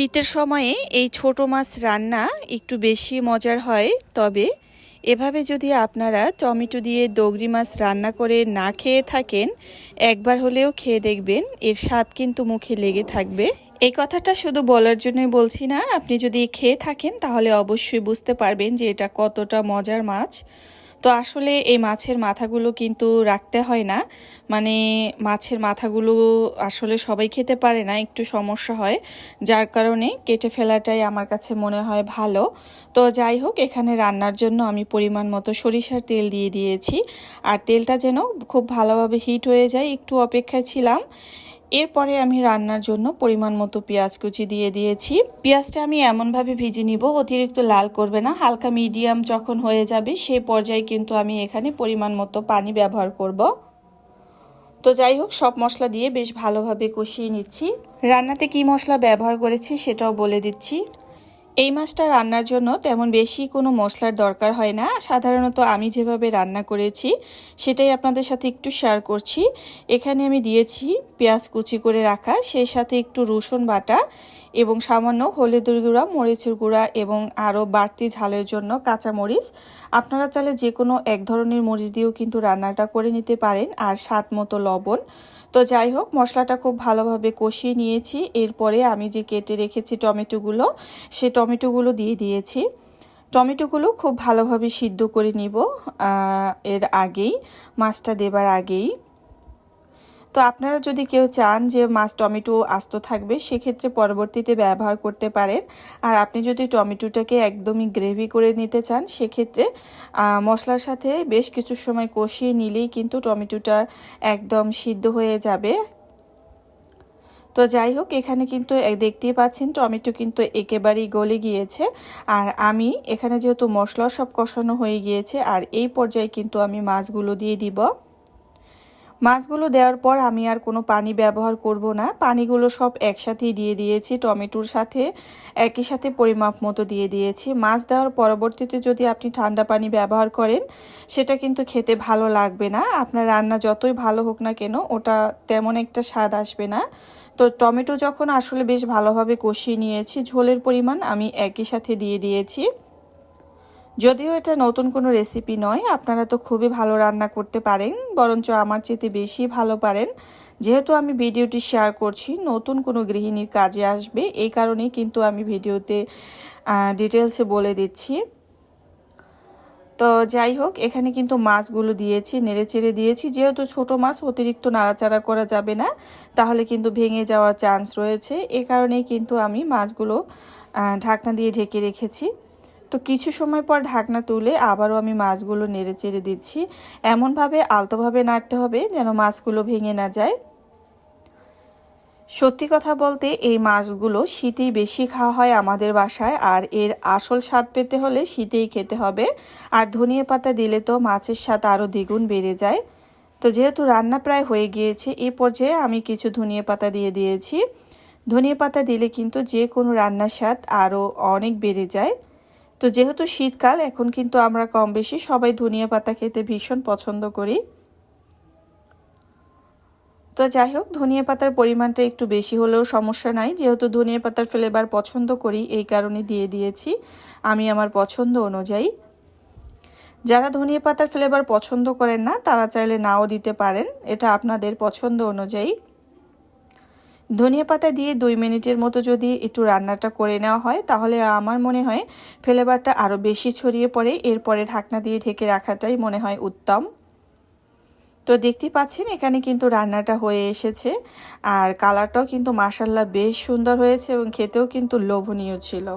শীতের সময়ে এই ছোট মাছ রান্না একটু বেশি মজার হয়, তবে এভাবে যদি আপনারা টমেটো দিয়ে দগরি মাছ রান্না করে না খেয়ে থাকেন, একবার হলেও খেয়ে দেখবেন এর স্বাদ কিন্তু মুখে লেগে থাকবে। এই কথাটা শুধু বলার জন্যই বলছি না, আপনি যদি খেয়ে থাকেন তাহলে অবশ্যই বুঝতে পারবেন যে এটা কতটা মজার মাছ। তো আসলে এই মাছের মাথাগুলো কিন্তু রাখতে হয় না। মানে মাছের মাথাগুলো আসলে সবাই খেতে পারে না, একটু সমস্যা হয়। যার কারণে কেটে ফেলাটাই আমার কাছে মনে হয় ভালো। তো যাই হোক, এখানে রান্নার জন্য আমি পরিমাণ মতো সরিষার তেল দিয়ে দিয়েছি। আর তেলটা যেন খুব ভালোভাবে হিট হয়ে যায়, একটু অপেক্ষায় ছিলাম। এরপরে আমি রান্নার জন্য পরিমাণ মতো পেঁয়াজ কুচি দিয়ে দিয়েছি। পেঁয়াজটা আমি এমনভাবে ভিজে নিব, অতিরিক্ত লাল করবে না। হালকা মিডিয়াম যখন হয়ে যাবে সেই পর্যায়ে কিন্তু আমি এখানে পরিমাণ মতো পানি ব্যবহার করব। তো যাই হোক, সব মশলা দিয়ে বেশ ভালোভাবে কষিয়ে নিচ্ছি। রান্নাতে কি মশলা ব্যবহার করেছি সেটাও বলে দিচ্ছি। এই মাছটা রান্নার জন্য তেমন বেশি কোনো মশলার দরকার হয় না। সাধারণত আমি যেভাবে রান্না করেছি, সেটাই আপনাদের সাথে একটু শেয়ার করছি। এখানে আমি দিয়েছি পেঁয়াজ কুচি করে রাখা, সেই সাথে একটু রসুন বাটা এবং সামান্য হলুদের গুঁড়া, মরিচের গুঁড়া এবং আরও বাড়তি ঝালের জন্য কাঁচা মরিচ আপনারা চাইলে যে কোনো এক ধরনের মরিচ দিয়েও কিন্তু রান্নাটা করে নিতে পারেন আর স্বাদ মতো লবণ। তো যাই হোক, মশলাটা খুব ভালোভাবে কষিয়ে নিয়েছি। এরপরে আমি যে কেটে রেখেছি টমেটোগুলো, সে টমেটোগুলো দিয়ে দিয়েছি। টমেটোগুলো খুব ভালোভাবে সিদ্ধ করে নিব এর আগেই, মাছটা দেবার আগেই। তো আপনারা যদি কেউ চান যে মাছ টমেটো আস্ত থাকবে, সেক্ষেত্রে পরবর্তীতে ব্যবহার করতে পারেন। আর আপনি যদি টমেটোটাকে একদমই গ্রেভি করে নিতে চান, সেক্ষেত্রে মশলার সাথে বেশ কিছু সময় কষিয়ে নিলেই কিন্তু টমেটোটা একদম সিদ্ধ হয়ে যাবে। তো যাই হোক, এখানে কিন্তু দেখতেই পাচ্ছেন টমেটো কিন্তু একেবারেই গলে গিয়েছে। আর আমি এখানে যেহেতু মশলা সব কষানো হয়ে গিয়েছে, আর এই পর্যায়ে কিন্তু আমি মাছগুলো দিয়ে দিব। মাছগুলো দেওয়ার পর আমি আর কোনো পানি ব্যবহার করব না। পানিগুলো সব একসাথেই দিয়ে দিয়েছি, টমেটোর সাথে, একই সাথে পরিমাপ মতো দিয়ে দিয়েছি। মাছ দেওয়ার পরবর্তীতে যদি আপনি ঠান্ডা পানি ব্যবহার করেন, সেটা কিন্তু খেতে ভালো লাগবে না। আপনার রান্না যতই ভালো হোক না কেন, ওটা তেমন একটা স্বাদ আসবে না। তো টমেটো যখন আসলে বেশ ভালোভাবে কষিয়ে নিয়েছি, ঝোলের পরিমাণ আমি একই সাথে দিয়ে দিয়েছি। যদিও এটা নতুন কোনো রেসিপি নয়, আপনারা তো খুবই ভালো রান্না করতে পারেন, বরঞ্চ আমার চেতে বেশি ভালো পারেন। যেহেতু আমি ভিডিওটি শেয়ার করছি, নতুন কোনো গৃহিণীর কাজে আসবে, এই কারণেই কিন্তু আমি ভিডিওতে ডিটেলসে বলে দিচ্ছি। তো যাই হোক, এখানে কিন্তু মাছগুলো দিয়েছি, নেড়ে চেড়ে দিয়েছি। যেহেতু ছোট মাছ, অতিরিক্ত নাড়াচাড়া করা যাবে না, তাহলে কিন্তু ভেঙে যাওয়ার চান্স রয়েছে। এ কারণেই কিন্তু আমি মাছগুলো ঢাকনা দিয়ে ঢেকে রেখেছি। তো কিছু সময় পর ঢাকনা তুলে আবারও আমি মাছগুলো নেড়ে চেড়ে দিচ্ছি। এমনভাবে আলতোভাবে নাড়তে হবে যেন মাছগুলো ভেঙে না যায়। সত্যি কথা বলতে এই মাছগুলো শীতেই বেশি খাওয়া হয় আমাদের বাসায় আর এর আসল স্বাদ পেতে হলে শীতেই খেতে হবে। আর ধনিয়া পাতা দিলে তো মাছের স্বাদ আরও দ্বিগুণ বেড়ে যায়। তো যেহেতু রান্না প্রায় হয়ে গিয়েছে এই পর্যায়ে আমি কিছু ধনিয়া পাতা দিয়ে দিয়েছি। ধনিয়া পাতা দিলে কিন্তু যে কোনো রান্নার স্বাদ আরও অনেক বেড়ে যায়। তো যেহেতু শীতকাল, এখন কিন্তু আমরা কম বেশি সবাই ধনিয়া পাতা খেতে ভীষণ পছন্দ করি। তো যাই হোক, ধনিয়া পাতার পরিমাণটা একটু বেশি হলেও সমস্যা নাই। যেহেতু ধনিয়া পাতার ফ্লেভার পছন্দ করি, এই কারণে দিয়ে দিয়েছি আমি আমার পছন্দ অনুযায়ী। যারা ধনিয়া পাতার ফ্লেভার পছন্দ করেন না, তারা চাইলে নাও দিতে পারেন। এটা আপনাদের পছন্দ অনুযায়ী। ধনিয়া পাতা দিয়ে দুই মিনিটের মতো যদি একটু রান্নাটা করে নেওয়া হয়, তাহলে আমার মনে হয় ফ্লেভারটা আরও বেশি ছড়িয়ে পড়ে। এরপরে ঢাকনা দিয়ে ঢেকে রাখাটাই মনে হয় উত্তম। তো দেখতে পাচ্ছেন, এখানে কিন্তু রান্নাটা হয়ে এসেছে। আর কালারটাও কিন্তু মাসাল্লা বেশ সুন্দর হয়েছে এবং খেতেও কিন্তু লোভনীয় ছিল।